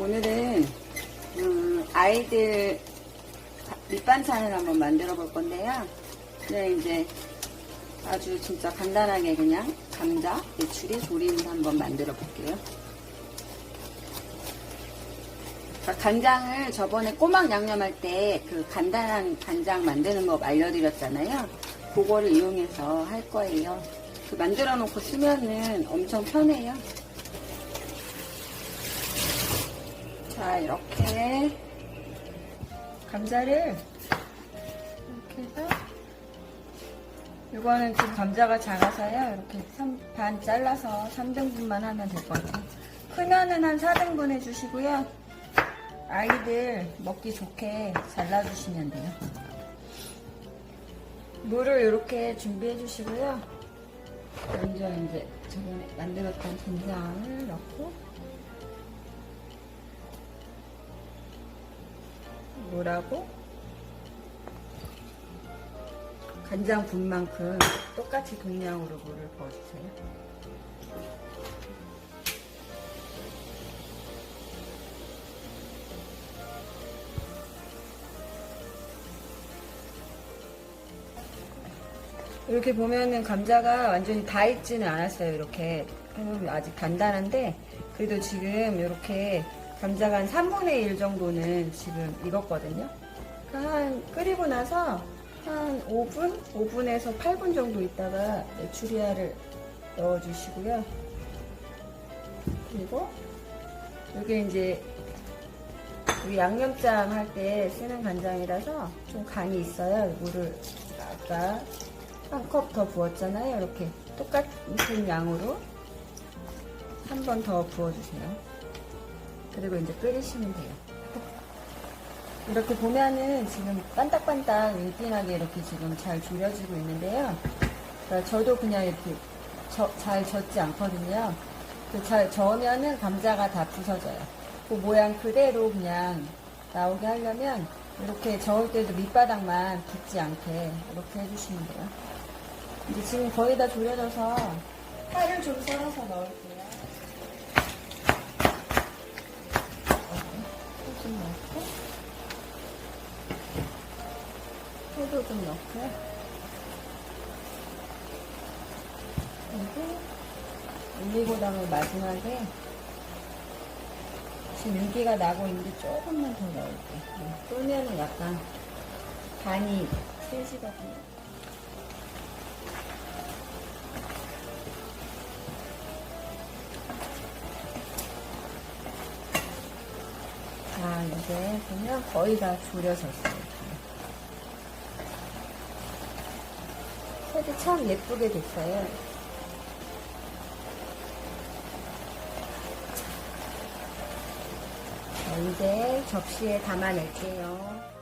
오늘은 음, 아이들 밑반찬을 한번 만들어 볼 건데요. 그냥 이제 아주 진짜 간단하게 그냥 감자, 메추리, 조림을 한번 만들어 볼게요. 간장을 저번에 꼬막 양념할 때 그 간단한 간장 만드는 법 알려드렸잖아요. 그거를 이용해서 할 거예요. 그 만들어 놓고 쓰면은 엄청 편해요. 자, 이렇게 감자를 이렇게 해서 이거는 지금 감자가 작아서요. 이렇게 삼- 반 잘라서 3등분만 하면 될것 같아요. 크면은 한 4등분 해주시고요. 아이들 먹기 좋게 잘라주시면 돼요. 물을 이렇게 준비해 주시고요. 먼저 이제 저번에 만들었던 된장을 넣고 물하고 간장 분만큼 똑같이 동량으로 물을 부어주세요. 이렇게 보면은 감자가 완전히 다 익지는 않았어요. 이렇게 아직 단단한데 그래도 지금 이렇게 감자가 한 3분의 1 정도는 지금 익었거든요. 그러니까 한 끓이고 나서 한 5분, 5분에서 8분 정도 있다가 메추리알을 넣어주시고요. 그리고 이게 이제 우리 양념장 할 때 쓰는 간장이라서 좀 간이 있어요. 물을 아까 한 컵 더 부었잖아요. 이렇게 똑같은 양으로 한 번 더 부어주세요. 그리고 이제 끓이시면 돼요. 이렇게 보면은 지금 반딱반딱 은긴하게 이렇게 지금 잘 졸여지고 있는데요. 그러니까 저도 그냥 이렇게 저- 잘 젓지 않거든요. 그잘 저으면은 감자가 다 부서져요. 그 모양 그대로 그냥 나오게 하려면 이렇게 저을 때도 밑바닥만 붙지 않게 이렇게 해주시면 돼요. 이제 지금 거의 다 졸여져서 파를 좀 썰어서 넣을게요. 소도 좀 넣고요. 그리고 올리고당을 마지막에 지금 윤기가 나고 있는데 조금만 더 넣을게요. 쫄면은 약간 간이 세지거든요. 자, 이제 보면 거의 다 졸여졌어요. 색이 참 예쁘게 됐어요. 자, 이제 접시에 담아낼게요.